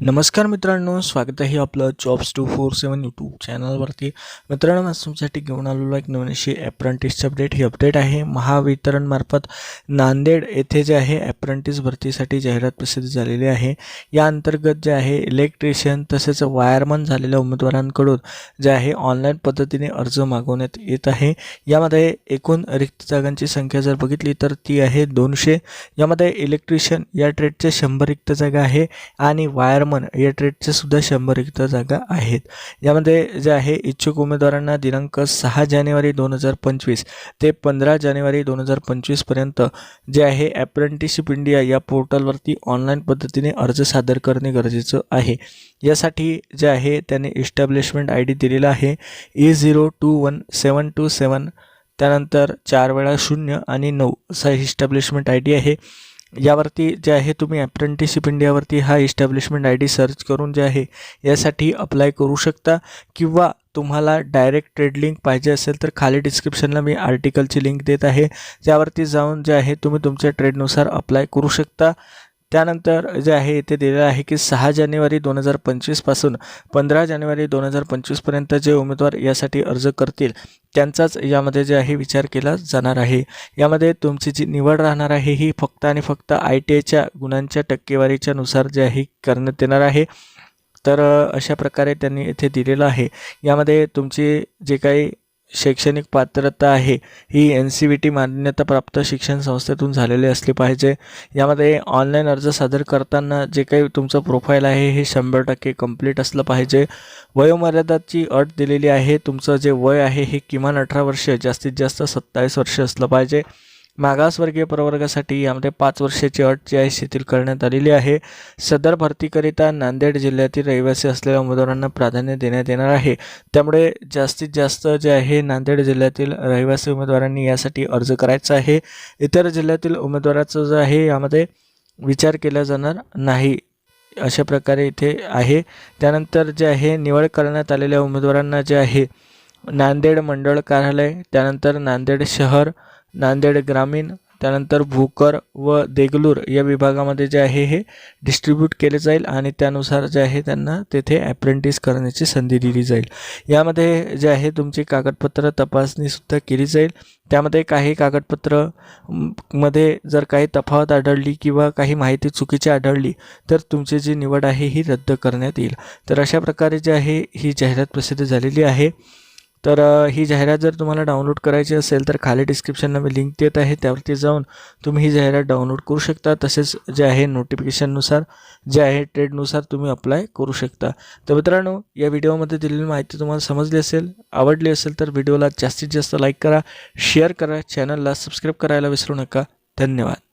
नमस्कार मित्रांनो स्वागत आहे आपलं jobs two four seven YouTube चॅनलवरती मित्रांनो आज तुमच्यासाठी घेऊन आलेलो एक नवीन अशी अपडेट ही अपडेट आहे महावितरणमार्फत नांदेड येथे जे आहे ॲप्रेंटिस भरतीसाठी जाहिरात प्रसिद्ध झालेली आहे. या अंतर्गत जे आहे इलेक्ट्रिशियन तसेच वायरमन झालेल्या उमेदवारांकडून जे आहे ऑनलाईन पद्धतीने अर्ज मागवण्यात येत आहे. यामध्ये एकूण रिक्त जागांची संख्या जर बघितली तर ती आहे दोनशे. यामध्ये इलेक्ट्रिशियन या ट्रेडचे शंभर रिक्त जागा आहे आणि वायरमन या ट्रेडचे सुद्धा शंभर रिक्त जागा आहेत. यामध्ये जे आहे इच्छुक उमेदवारांना दिनांक सहा जानेवारी दोन हजार पंचवीस ते पंधरा जानेवारी दोन हजार पंचवीसपर्यंत जे आहे ॲप्रेंटिसशिप इंडिया या पोर्टलवरती ऑनलाईन पद्धतीने अर्ज सादर करणे गरजेचं आहे. यासाठी जे आहे त्याने इस्टॅब्लिशमेंट आय डी दिलेला आहे. A zero two one seven two seven त्यानंतर चार वेळा शून्य आणि नऊ असा इस्टॅब्लिशमेंट आय डी आहे. यावरती जे आहे तुम्ही अप्रेंटिसशिप इंडियावरती हा इस्टॅब्लिशमेंट आय डी सर्च करून जे आहे यासाठी अप्लाय करू शकता. किंवा तुम्हाला डायरेक्ट ट्रेड लिंक पाहिजे असेल तर खाली डिस्क्रिप्शनला मी आर्टिकलची लिंक देत आहे. त्यावरती जाऊन जे आहे तुम्ही तुमच्या ट्रेडनुसार अप्लाय करू शकता. त्यानंतर जे आहे इथे दिलेलं आहे की सहा जानेवारी दोन हजार पंचवीसपासून पंधरा जानेवारी दोन हजार पंचवीसपर्यंत जे उमेदवार यासाठी अर्ज करतील त्यांचाच यामध्ये जे आहे विचार केला जाणार आहे. यामध्ये तुमची जी निवड राहणार आहे ही फक्त आणि फक्त आय टी आयच्या गुणांच्या टक्केवारीच्या नुसार जे आहे करण्यात येणार आहे. तर अशा प्रकारे त्यांनी इथे दिलेलं आहे. यामध्ये तुमची जे काही शैक्षणिक पात्रता आहे ही एन सी व्ही टी मान्यताप्राप्त शिक्षण संस्थेतून झालेली असली पाहिजे. यामध्ये ऑनलाईन अर्ज सादर करताना जे काही तुमचं प्रोफाईल आहे हे शंभर टक्के कंप्लीट असलं पाहिजे. वयोमर्यादाची अट दिलेली आहे तुमचं जे वय आहे हे किमान अठरा वर्ष जास्तीत जास्त सत्तावीस वर्ष असलं पाहिजे. मागासवर्गीय प्रवर्गासाठी यामध्ये पाच वर्षाची अट जी आहे शिथिल करण्यात आलेली आहे. सदर भरतीकरिता नांदेड जिल्ह्यातील रहिवासी असलेल्या उमेदवारांना प्राधान्य देण्यात येणार आहे. त्यामुळे जास्तीत जास्त जे आहे नांदेड जिल्ह्यातील रहिवासी उमेदवारांनी यासाठी अर्ज करायचा आहे. इतर जिल्ह्यातील उमेदवाराचं जे आहे यामध्ये विचार केला जाणार नाही. अशा प्रकारे इथे आहे. त्यानंतर जे आहे निवड करण्यात आलेल्या उमेदवारांना जे आहे नांदेड मंडळ कार्यालय त्यानंतर नांदेड शहर नांदेड ग्रामीण त्यानंतर भोकर व देगलूर या विभागामध्ये जे आहे हे डिस्ट्रीब्यूट केले जाईल आणि त्यानुसार जे आहे त्यांना तेथे ॲप्रेंटिस करण्याची संधी दिली जाईल. यामध्ये जे आहे तुमची कागदपत्र तपासणीसुद्धा केली जाईल. त्यामध्ये काही कागदपत्रमध्ये जर काही तफावत आढळली किंवा काही माहिती चुकीची आढळली तर तुमची जी निवड आहे ही रद्द करण्यात येईल. तर अशा प्रकारे जे आहे ही जाहिरात प्रसिद्ध झालेली आहे. तर ही जाहिरात जर तुम्हाला डाउनलोड करायची असेल तर खाली डिस्क्रिप्शनला मी लिंक देत आहे. त्यावरती जाऊन तुम्ही ही जाहिरात डाउनलोड करू शकता. तसेच जे आहे नोटिफिकेशननुसार जे आहे ट्रेडनुसार तुम्ही अप्लाय करू शकता. तर मित्रांनो या व्हिडिओमध्ये दिलेली माहिती तुम्हाला समजली असेल आवडली असेल तर व्हिडिओला जास्तीत जास्त लाईक करा शेअर करा चॅनलला सबस्क्राईब करायला विसरू नका. धन्यवाद.